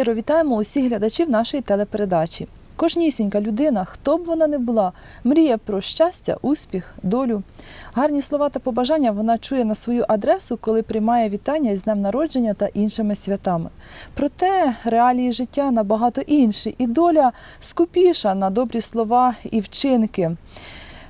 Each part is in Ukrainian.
Щиро вітаємо усіх глядачів нашої телепередачі. Кожнісінька людина, хто б вона не була, мріє про щастя, успіх, долю. Гарні слова та побажання вона чує на свою адресу, коли приймає вітання із днем народження та іншими святами. Проте реалії життя набагато інші, і доля скупіша на добрі слова і вчинки.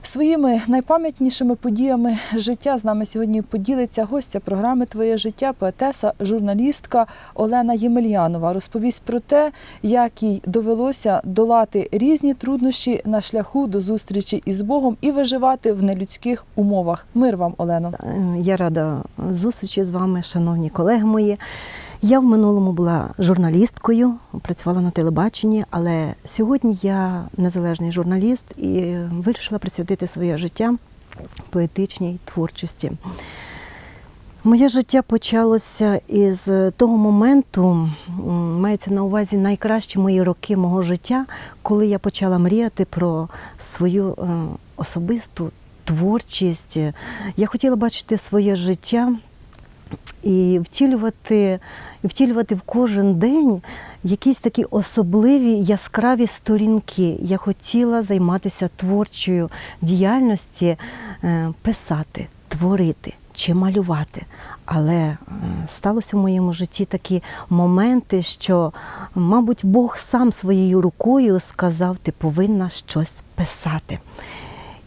Своїми найпам'ятнішими подіями життя з нами сьогодні поділиться гостя програми Твоє життя, поетеса, журналістка Олена Ємельянова. Розповість про те, як їй довелося долати різні труднощі на шляху до зустрічі із Богом і виживати в нелюдських умовах. Мир вам, Олено. Е, Я рада зустрічі з вами, шановні колеги мої. Я в минулому була журналісткою, працювала на телебаченні, але сьогодні я незалежний журналіст і вирішила присвятити своє життя поетичній творчості. Моє життя почалося із того моменту, мається на увазі найкращі мої роки мого життя, коли я почала мріяти про свою е, особисту творчість. Я хотіла бачити своє життя і втілювати, і втілювати в кожен день якісь такі особливі яскраві сторінки. Я хотіла займатися творчою діяльністю, е, писати, творити чи малювати. Але е, сталося в моєму житті такі моменти, що, мабуть, Бог сам своєю рукою сказав, ти повинна щось писати.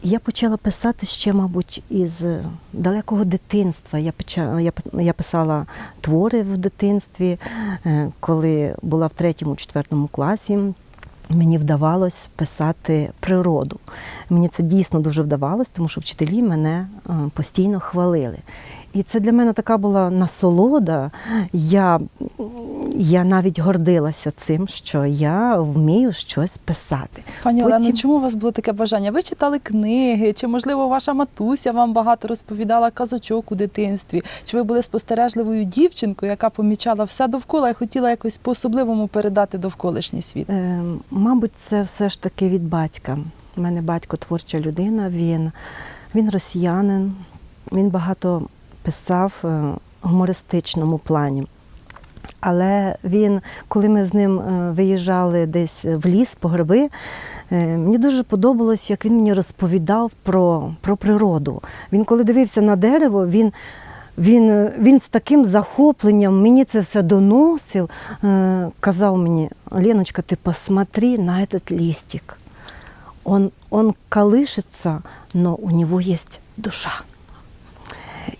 Я почала писати ще, мабуть, із далекого дитинства. Я почала, я, я писала твори в дитинстві, е, коли була в третьому-четвертому класі. Мені вдавалось писати природу. Мені це дійсно дуже вдавалось, тому що вчителі мене е, постійно хвалили. І це для мене така була насолода. Я, я навіть гордилася цим, що я вмію щось писати. Пані Потім- Олено, чому у вас було таке бажання? Ви читали книги, чи можливо ваша матуся вам багато розповідала казочок у дитинстві? Чи ви були спостережливою дівчинкою, яка помічала все довкола і хотіла якось по-особливому передати довколишній світ? Е, Мабуть, це все ж таки від батька. У мене батько творча людина, він, він росіянин, він багато писав е, в гумористичному плані. Але він, коли ми з ним е, виїжджали десь в ліс по гриби, е, мені дуже подобалось, як він мені розповідав про, про природу. Він, коли дивився на дерево, він, він, він з таким захопленням мені це все доносив, казав мені, Леночка, ти посмотри на этот листик. Он, он колышется, но у него есть душа.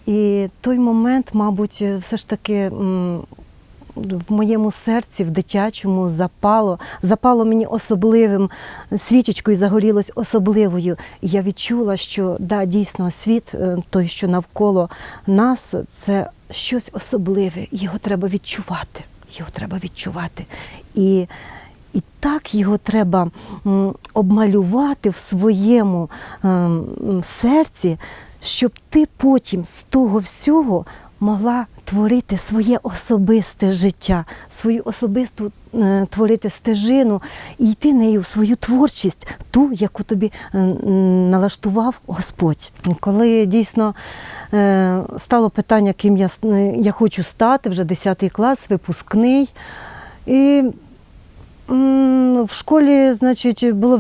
І той момент, мабуть, все ж таки в моєму серці, в дитячому, запало, запало мені особливим свічечкою, загорілось особливою. І я відчула, що да, дійсно світ, е, той, що навколо нас, це щось особливе. Його треба відчувати. Його треба відчувати. І і так його треба обмалювати в своєму ем, серці, щоб ти потім з того всього могла творити своє особисте життя, свою особисту е, творити стежину і йти нею в свою творчість, ту, яку тобі е, налаштував Господь. Коли дійсно е, стало питання, ким я, е, я хочу стати, вже 10 клас, випускний. І В школі, значить, було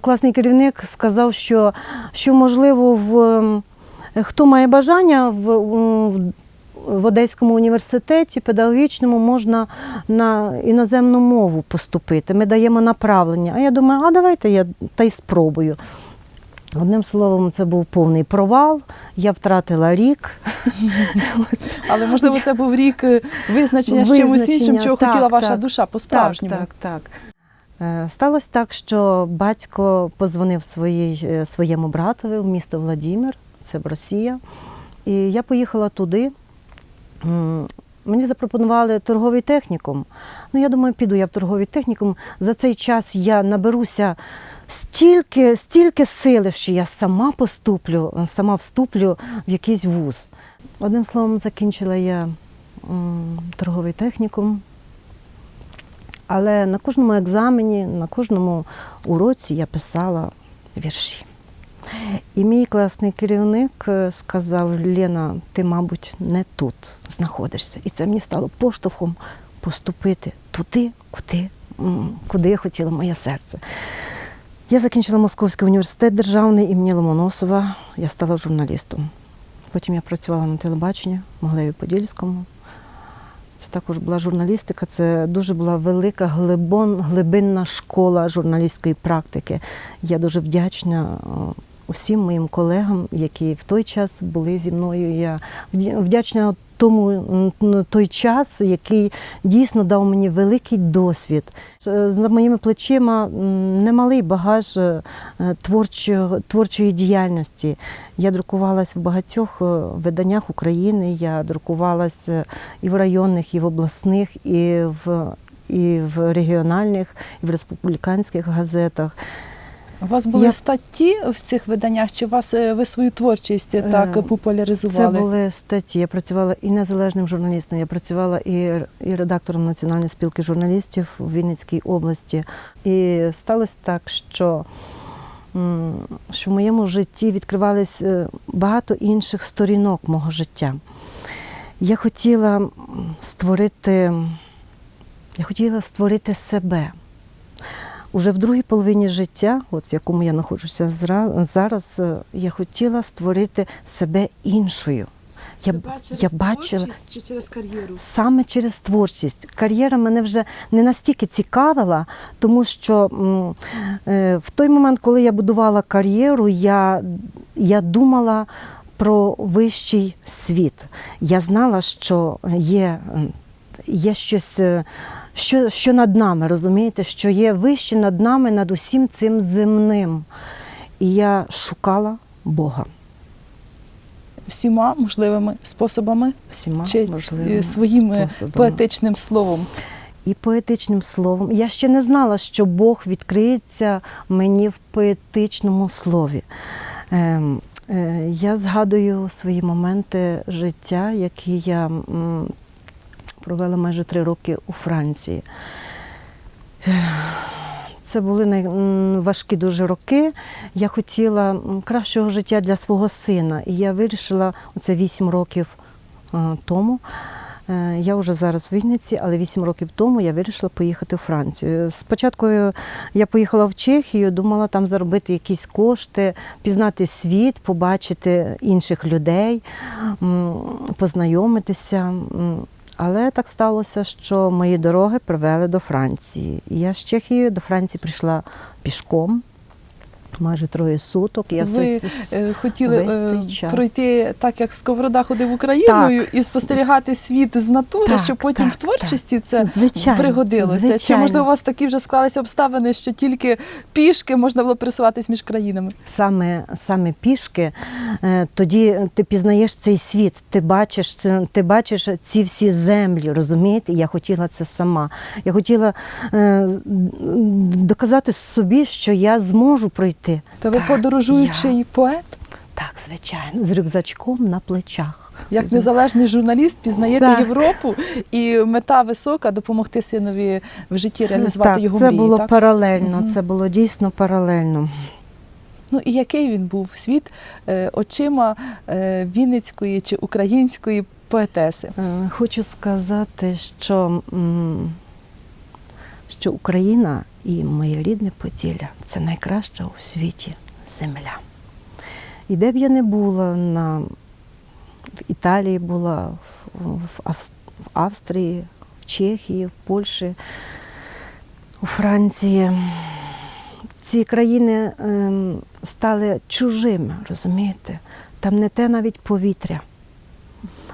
класний керівник сказав, що, що можливо, в, хто має бажання в, в Одеському університеті педагогічному можна на іноземну мову поступити. Ми даємо направлення. А я думаю, а давайте я та й спробую. Одним словом, це був повний провал. Я втратила рік. Але можливо, це був рік е, визначення з чимось іншим, чого так, хотіла ваша так. душа по-справжньому. Так, так, так. Е, Сталося так, що батько позвонив своїй, е, своєму братові в місто Владимир, це в Росія. І я поїхала туди. Мені запропонували торговий технікум. Ну, я думаю, піду я в торговий технікум. За цей час я наберуся стільки, стільки сили, що я сама поступлю, сама вступлю в якийсь вуз. Одним словом, закінчила я торговий технікум. Але на кожному екзамені, на кожному уроці я писала вірші. І мій класний керівник е, сказав: Лена, ти, мабуть, не тут знаходишся. І це мені стало поштовхом поступити туди, куди, куди хотіло моє серце. Я закінчила Московський університет державний імені Ломоносова. Я стала журналістом. Потім я працювала на телебаченні в Могилеві Подільському. Це також була журналістика, це дуже була велика глибон, глибинна школа журналістської практики. Я дуже вдячна усім моїм колегам, які в той час були зі мною. Я вдя- вдячна тому той час, який дійсно дав мені великий досвід. За моїми плечима немалий багаж е, творчого, творчої діяльності. Я друкувалась в багатьох е, виданнях України. Я друкувалась е, і в районних, і в обласних, і в, і в регіональних, і в республіканських газетах. У вас були Я- статті в цих виданнях, чи вас е, ви свою творчість Е, так Це були статті. Я працювала і незалежним журналістом, я працювала і, і редактором Національної спілки журналістів у Вінницькій області. І сталося так, що, що в моєму житті відкривались е, багато інших сторінок мого життя. Я хотіла створити, я хотіла створити себе. Уже в другій половині життя, от в якому я знаходжуся зараз, е, я хотіла створити себе іншою. Я, я бачила чи через кар'єру? саме через творчість. Кар'єра мене вже не настільки цікавила, тому що м, е, в той момент, коли я будувала кар'єру, я, я думала про вищий світ. Я знала, що є, є щось. е, Що, що над нами, розумієте, що є вище над нами, над усім цим земним. І я шукала Бога Всіма можливими способами всіма чи можливими е, своїм е, способами. поетичним словом. і поетичним словом. Я ще не знала, що Бог відкриється мені в поетичному слові. Ем, е, Я згадую свої моменти життя, які я м, провела майже три роки у Франції. Це були важкі дуже роки. Я хотіла кращого життя для свого сина. І я вирішила оце вісім років е, тому. Е, Я вже зараз в Вінниці, але вісім років тому я вирішила поїхати у Францію. Спочатку е, я поїхала в Чехію, думала там заробити якісь кошти, пізнати світ, побачити інших людей, познайомитися. Але так сталося, що мої дороги привели до Франції. Я з Чехії до Франції прийшла пішком. Майже троє суток. Я Ви все Е, Хотіли Весь е, час. пройти так, як Сковорода ходив Україною, і спостерігати світ з натури, Так, щоб потім так, в творчості це звичайно, пригодилося. Чи звичайно. можливо у вас такі вже склалися обставини, що тільки пішки можна було пересуватись між країнами? саме, саме пішки, е, тоді ти пізнаєш цей світ, ти бачиш, ти бачиш ці всі землі, розумієте? Я хотіла це сама. Я хотіла доказати собі, що я зможу пройти. То ви Так, подорожуючий я- поет, Так, звичайно, з рюкзачком на плечах. як незалежний журналіст, пізнаєте Так. Європу, і мета висока допомогти синові в житті реалізувати так, його це мрії. було так? паралельно, Мгм. це було дійсно паралельно. Ну і який він був світ е, очима е, вінницької чи української поетеси? Е, Хочу сказати, що, що Україна і моє рідне Поділля це найкраща у світі земля. І де б я не була, на, в Італії була, в, Австрії, в Чехії, в Польщі, у Франції. Ці країни ем, стали чужими, розумієте? Там не те навіть повітря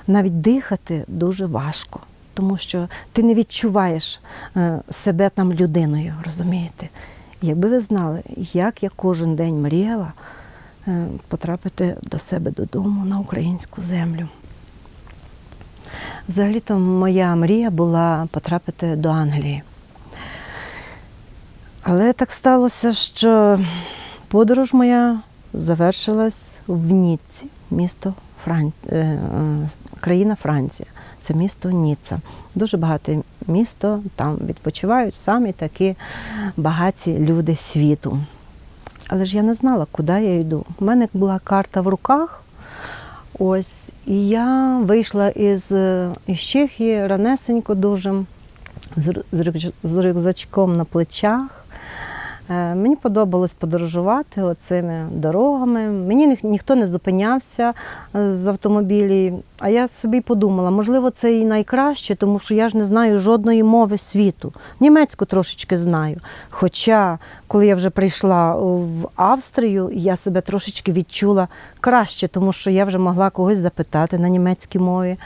навіть дихати дуже важко, тому що ти не відчуваєш е, себе там людиною, розумієте? Якби ви знали, як я кожен день мріяла е, потрапити до себе додому на українську землю. Взагалі-то моя мрія була потрапити до Англії. Але так сталося, що подорож моя завершилась в Ніцці, місто Фран... е, країна Франція. Це місто Ніцца. Дуже багате місто, там відпочивають самі такі багаті люди світу. Але ж я не знала, куди я йду. У мене була карта в руках. Ось, і я вийшла із, із Чехії ранесенько дуже. з, рюкзачком на плечах. Е, Мені подобалось подорожувати оцими дорогами. Мені ніх- ніхто не зупинявся з автомобілів. А я собі подумала, можливо, це і найкраще, тому що я ж не знаю жодної мови світу. Німецьку трошечки знаю. Хоча, коли я вже прийшла в Австрію, я себе трошечки відчула краще, тому що я вже могла когось запитати на німецькій мові,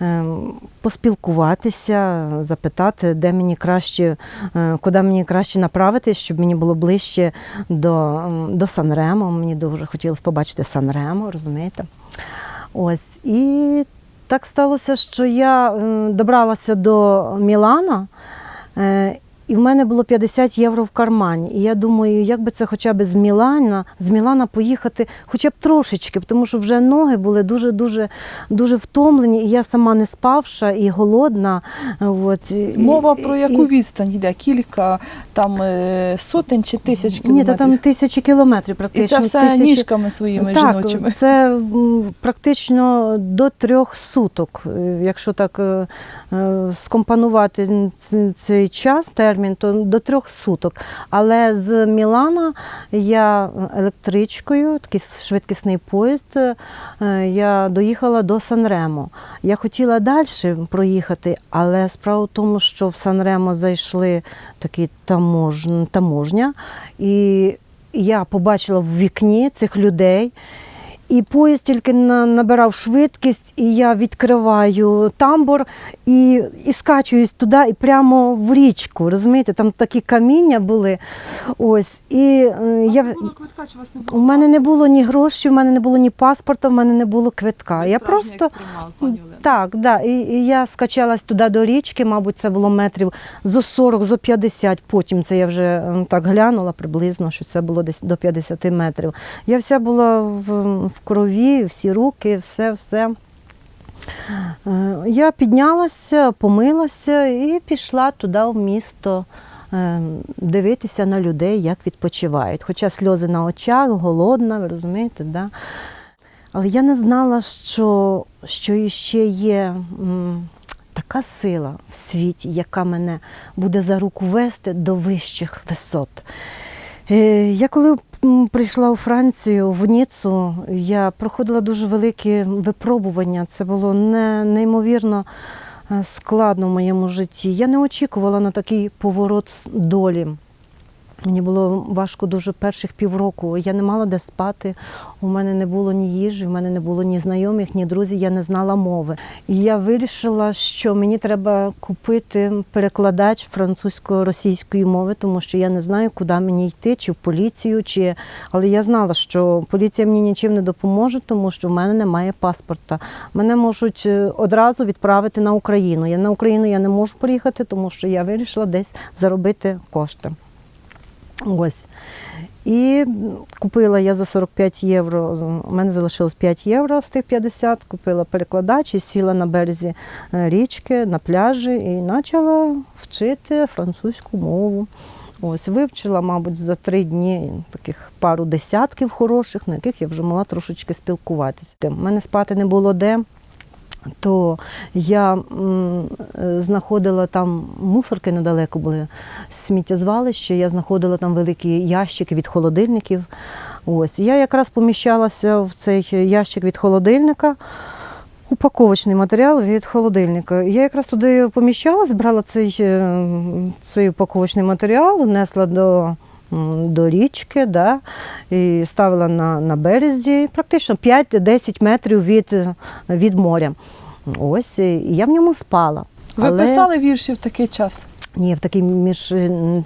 ем, поспілкуватися, запитати, де мені краще, е, куди мені краще направитись, щоб мені було ближче до, ем, до Санремо. Мені дуже хотілося побачити Санремо, розумієте? Ось. І так сталося, що я е, добралася до Мілана. І в мене було 50 євро в кармані. І я думаю, як би це хоча б з Мілана, з Мілана поїхати хоча б трошечки, тому що вже ноги були дуже-дуже дуже втомлені, і я сама не спавша і голодна. От. Мова і- про і- яку відстань йде? Кілька там е, сотень чи тисяч Ні, кілометрів? та там тисячі кілометрів І це все тисячі... ніжками своїми так, жіночими. Це практично до трьох суток. Е, Якщо так е, скомпонувати цей час, термін, то до трьох суток. Але з Мілана я електричкою, такий швидкісний поїзд, е, я доїхала до Санремо. Я хотіла далі проїхати, але справа в тому, що в Санремо зайшли такі тамож... таможня, і я побачила в вікні цих людей. І поїзд тільки на- набирав швидкість, і я відкриваю тамбур і, і скачуюсь туди і прямо в річку. Розумієте, там такі каміння були. Ось. І е, я, квитка, чи вас не у мене не було ні грошей, у мене не було ні паспорта, у мене не було квитка. Я просто так, да. І, і я скачалась туди до річки, мабуть, це було метрів зо 40, зо 50. Потім це я вже так глянула приблизно, що це було десь до 50 метрів. Я вся була в, в крові, всі руки, все, все. Е, Я піднялася, помилася і пішла туди в місто е, дивитися на людей, як відпочивають. Хоча сльози на очах, голодна, ви розумієте, да? Але я не знала, що, що іще є така сила в світі, яка мене буде за руку вести до вищих висот. Е, Я коли прийшла у Францію, в Ніцу, я проходила дуже великі випробування. Це було не, неймовірно е, складно в моєму житті. Я не очікувала на такий поворот долі. Мені було важко дуже перших півроку. Я не мала де спати. У мене не було ні їжі, у мене не було ні знайомих, ні друзів, я не знала мови. І я вирішила, що мені треба купити перекладач французько-російської мови, тому що я не знаю, куди мені йти, чи в поліцію, чи але я знала, що поліція мені нічим не допоможе, тому що в мене немає паспорта. Мене можуть е, одразу відправити на Україну. Я на Україну я не можу приїхати, тому що я вирішила десь заробити кошти. Ось. І купила я за 45 євро. У мене залишилось 5 євро з тих 50. Купила перекладач і сіла на березі е, річки, на пляжі і почала вчити французьку мову. Ось вивчила, мабуть, за три дні таких пару десятків хороших, на яких я вже могла трошечки спілкуватися. У мене спати не було де то я е, знаходила там мусорки недалеко були сміттєзвалище, я знаходила там великі ящики від холодильників. Ось я якраз поміщалася в цей ящик від холодильника. Упаковочний матеріал від холодильника. Я якраз туди поміщалась, брала цей, е, цей упаковочний матеріал, несла до, до річки да, і ставила на, на березі, практично 5-10 метрів від, від моря. Ось, і я в ньому спала. Ви Але- писали вірші в такий час? ні, в такий між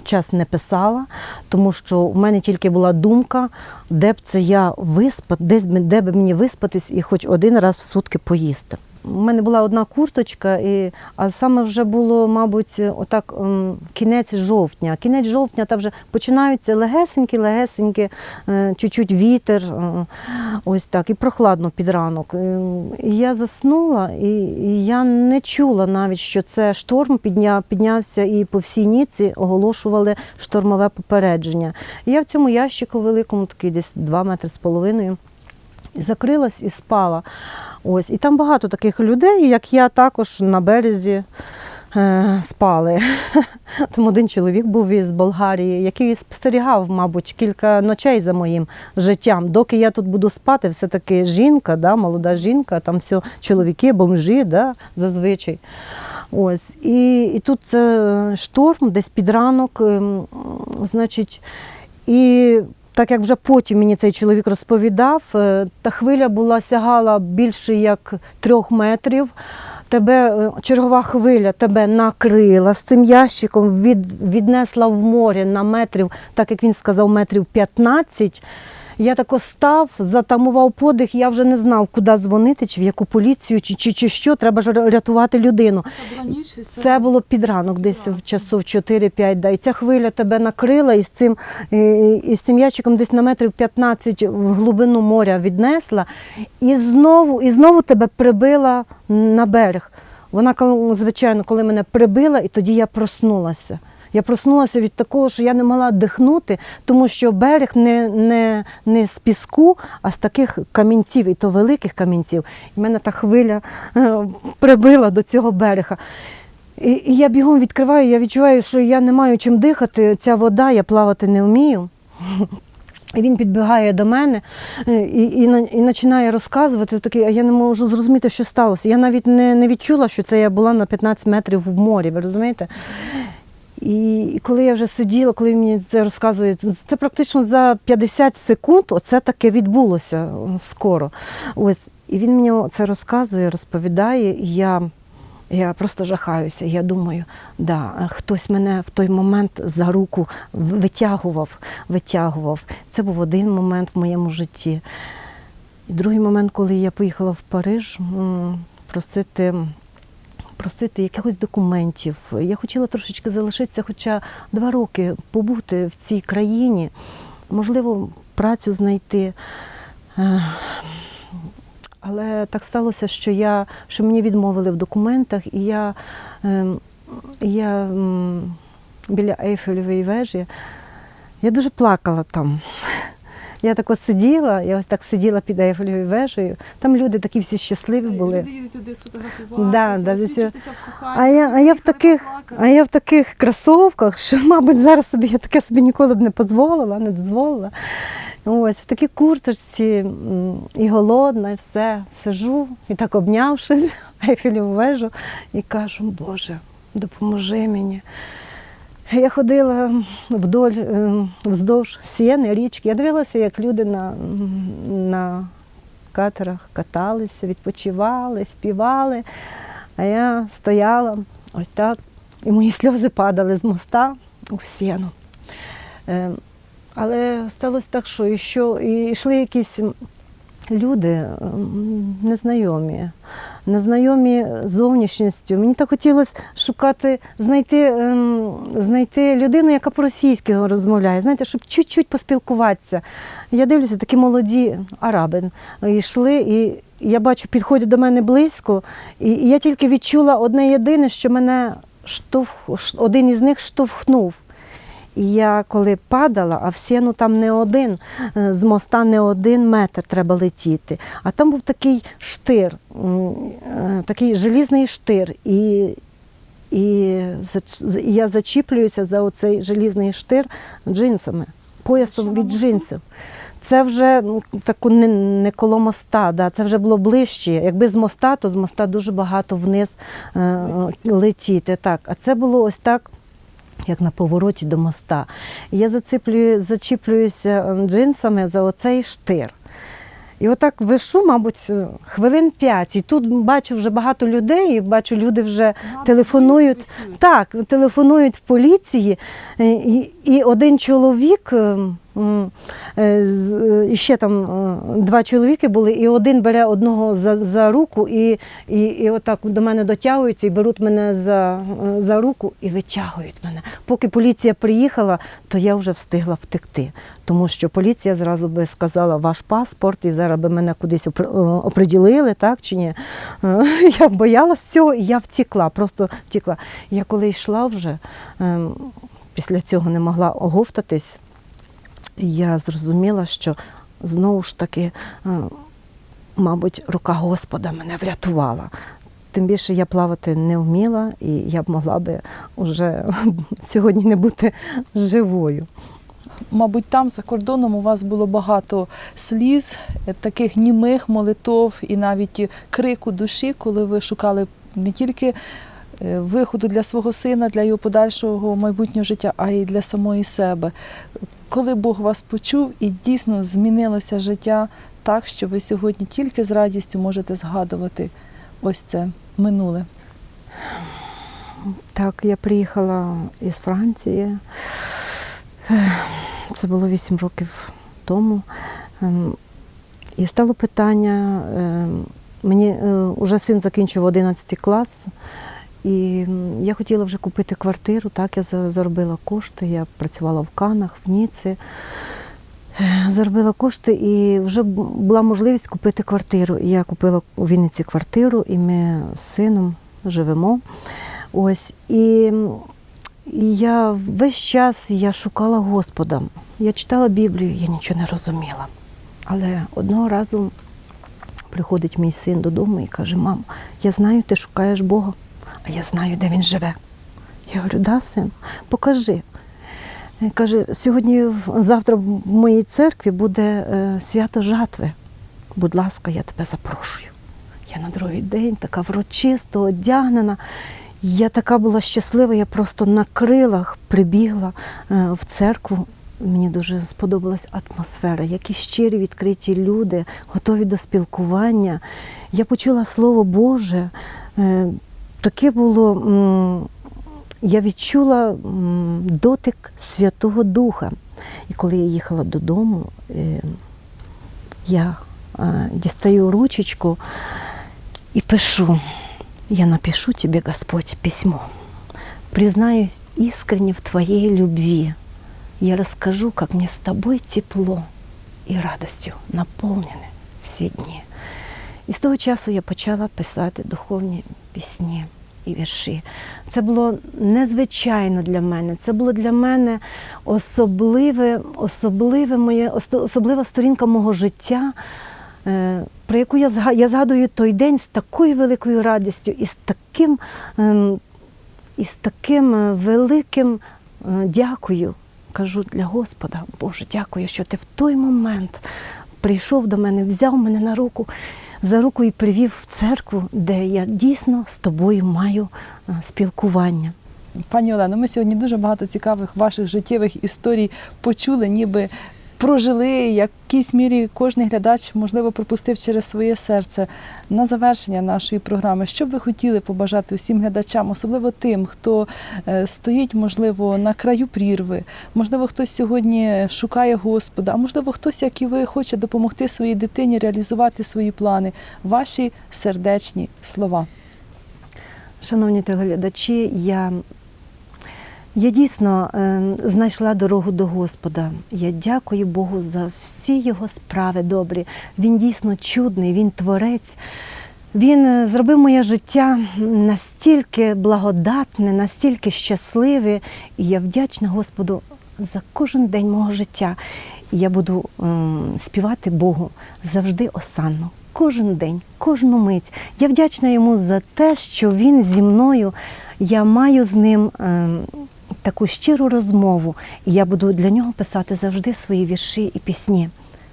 час не писала, тому що в мене тільки була думка, де б це я виспат, де, де б мені виспатись і хоч один раз в сутки поїсти. У мене була одна курточка, і, а саме вже було, мабуть, отак кінець жовтня. Кінець жовтня там вже починаються легесенькі, легесенькі, е, чуть-чуть вітер, е, ось так, і прохладно під ранок. Е, І я заснула, і, я не чула навіть, що це шторм підня, піднявся, і по всій Ніці оголошували штормове попередження. І я в цьому ящику великому, такий десь 2 метри з половиною, закрилась і спала. Ось. І там багато таких людей, як я також на березі е, спали. Там один чоловік був із Болгарії, який спостерігав, мабуть, кілька ночей за моїм життям. Доки я тут буду спати, все-таки жінка, да, молода жінка, там все чоловіки, бомжі, да, зазвичай. Ось. І, і тут е, шторм, десь під ранок, ем, значить, і так як вже потім мені цей чоловік розповідав, е, та хвиля була сягала більше як трьох метрів. Тебе е, чергова хвиля тебе накрила з цим ящиком, від, віднесла в море на метрів, так як він сказав, метрів 15. Я тако став, затамував подих, я вже не знав, куди дзвонити, чи в яку поліцію, чи, чи, чи що, треба ж рятувати людину. Це ніч, Це було під ранок, десь в часу 4-5. Да. І ця хвиля тебе накрила і з цим, і, з цим ящиком десь на метрів 15 в глибину моря віднесла, і знову, і знову тебе прибила на берег. Вона, звичайно, коли мене прибила, і тоді я проснулася. Я проснулася від такого, що я не могла дихнути, тому що берег не, не, не з піску, а з таких камінців, і то великих камінців. І мене та хвиля е, прибила до цього берега. І, і я бігом відкриваю, я відчуваю, що я не маю чим дихати. Ця вода, я плавати не вмію. І він підбігає до мене е, і, і, і починає розказувати такий, а я не можу зрозуміти, що сталося. Я навіть не, не відчула, що це я була на 15 метрів в морі, ви розумієте? І, коли я вже сиділа, коли мені це розказує, це практично за 50 секунд оце таке відбулося е, скоро. Ось. І він мені це розказує, розповідає, і я. Я просто жахаюся. Я думаю, да, хтось мене в той момент за руку витягував, витягував. Це був один момент в моєму житті. І другий момент, коли я поїхала в Париж просити, просити якихось документів. Я хотіла трошечки залишитися, хоча два роки побути в цій країні, можливо, працю знайти. Е, але так сталося, що я що мені відмовили в документах, і я, ем, я біля Ейфелевої вежі, я дуже плакала там. Я так от сиділа, я ось так сиділа під Ейфелевою вежею. Там люди такі всі щасливі були. Люди їдуть туди сфотографуватися, Да, да, в коханні. А я, а я в таких, а я в таких кросовках, що, мабуть, зараз собі я таке собі ніколи б не дозволила, не дозволила. Ось в такій курточці і голодна, і все. Сижу і так обнявшись Ейфелеву вежу і кажу, Боже, допоможи мені. Я ходила вдоль, е, вздовж сієни, річки. Я дивилася, як люди на, на катерах каталися, відпочивали, співали. А я стояла ось так, і мої сльози падали з моста у сіну. Е, Але сталося так, що і що і йшли якісь люди незнайомі, незнайомі зовнішністю. Мені так хотілося шукати, знайти, ем, знайти людину, яка по-російськи розмовляє, знаєте, щоб чуть-чуть поспілкуватися. Я дивлюся, такі молоді араби йшли, і я бачу, підходять до мене близько, і я тільки відчула одне єдине, що мене штовх, один із них штовхнув. І я коли падала, а в сіну там не один, е, з моста не один метр треба летіти. А там був такий штир, е, такий желізний штир. І, і я зачіплююся за оцей желізний штир джинсами, поясом від джинсів. Це вже ну, таку не, не коло моста, да, це вже було ближче. Якби з моста, то з моста дуже багато вниз е, летіти. Так. А це було ось так як на повороті до моста. Я зациплюю, зачіплююся ем, джинсами за оцей штир. І отак вишу, мабуть, е, хвилин п'ять. І тут бачу вже багато людей, і бачу, люди вже телефонують. Так, телефонують в поліції, е, і, і один чоловік, е, м, е, з- е, і ще там е, два чоловіки були, і один бере одного за, за руку, і, і, і отак до мене дотягуються і беруть мене за, е, за руку і витягують мене. Поки поліція приїхала, то я вже встигла втекти. Тому що поліція зразу би сказала ваш паспорт, і зараз би мене кудись е, оприділили, так чи ні. Е, Я боялась цього, і я втекла, просто втекла. Я коли йшла вже, ем, після цього не могла оговтатись, я зрозуміла, що знову ж таки, е, мабуть, рука Господа мене врятувала. Тим більше я плавати не вміла, і я б могла би вже сьогодні не бути живою. Мабуть, там за кордоном у вас було багато сліз, е, таких німих молитов і навіть крику душі, коли ви шукали не тільки е, виходу для свого сина, для його подальшого майбутнього життя, а й для самої себе. Коли Бог вас почув і дійсно змінилося життя так, що ви сьогодні тільки з радістю можете згадувати ось це минуле. Так, я приїхала із Франції. Це було 8 років тому. Ем, І стало питання. ем, Мені вже син закінчив 11 клас, і я хотіла вже купити квартиру. Так, я заробила кошти. Я працювала в Канах, в Ніці. Заробила кошти і вже була можливість купити квартиру. Я купила у Вінниці квартиру, і ми з сином живемо. Ось. І, і я весь час я шукала Господа. Я читала Біблію, я нічого не розуміла. Але одного разу приходить мій син додому і каже: Мам, я знаю, ти шукаєш Бога, а я знаю, де він живе. Я говорю, да, син, покажи. Е, Каже, сьогодні, завтра в моїй церкві буде е, свято жатви. Будь ласка, я тебе запрошую. Я на другий день така врочисто одягнена. Я така була щаслива, я просто на крилах прибігла е, в церкву. Мені дуже сподобалась атмосфера, які щирі відкриті люди, готові до спілкування. Я почула Слово Боже. Таке було, я відчула дотик Святого Духа. І коли я їхала додому, е, я е, дістаю ручечку і пишу. Я напишу тебе, Господь, письмо. Признаюсь искренне в Твоей любви. Я расскажу, как мне с Тобой тепло і радостю наповнені всі дні. І з того часу я почала писати духовні пісні і вірші. Це було незвичайно для мене. Це було для мене особливе, особливе моє, особлива сторінка мого життя, е, про яку я я згадую той день з такою великою радістю і з таким, ем, і з таким е, великим е, дякую. Кажу для Господа, Боже, дякую, що ти в той момент прийшов до мене, взяв мене на руку, за руку і привів в церкву, де я дійсно з тобою маю е, спілкування. Пані Олено, ми сьогодні дуже багато цікавих ваших життєвих історій почули, ніби прожили, в якійсь мірі кожен глядач, можливо, пропустив через своє серце. На завершення нашої програми, що б ви хотіли побажати усім глядачам, особливо тим, хто е, стоїть, можливо, на краю прірви, можливо, хтось сьогодні шукає Господа, а можливо, хтось, як і ви, хоче допомогти своїй дитині реалізувати свої плани. Ваші сердечні слова. Шановні телеглядачі, я, я дійсно е, знайшла дорогу до Господа. Я дякую Богу за всі його справи добрі. Він дійсно чудний, він творець. Він е, зробив моє життя настільки благодатне, настільки щасливе, і я вдячна Господу за кожен день мого життя. Я буду співати Богу завжди осанну. Кожен день, кожну мить. Я вдячна йому за те, що він зі мною. Я маю з ним ем, таку щиру розмову, і я буду для нього писати завжди свої вірші і пісні.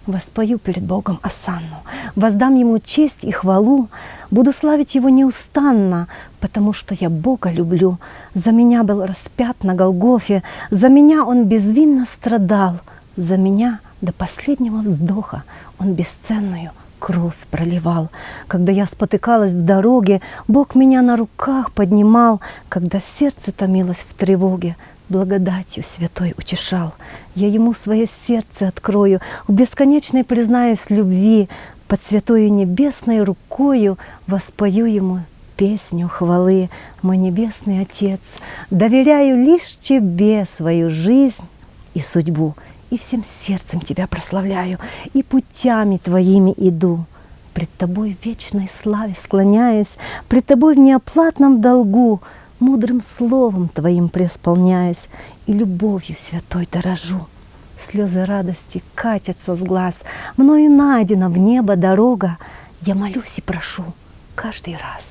Воспою перед Богом осанну, воздам Ему честь и хвалу, буду славить Его неустанно, потому что я Бога люблю. За меня был распят на Голгофе, за меня Он безвинно страдал, за меня до последнего вздоха Он бесценную кровь проливал. Когда я спотыкалась в дороге, Бог меня на руках поднимал, когда сердце томилось в тревоге, благодатью святой утешал. Я ему свое сердце открою, в бесконечной признаюсь любви, под святою небесной рукою воспою ему песню хвалы, мой небесный Отец. Доверяю лишь Тебе свою жизнь и судьбу, и всем сердцем Тебя прославляю, и путями Твоими иду. Пред Тобой в вечной славе склоняюсь, пред Тобой в неоплатном долгу, мудрым словом Твоим преисполняюсь, и любовью святой дорожу. Слезы радости катятся с глаз, мною найдена в небо дорога. Я молюсь и прошу каждый раз.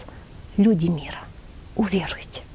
люди мира, уверуйте.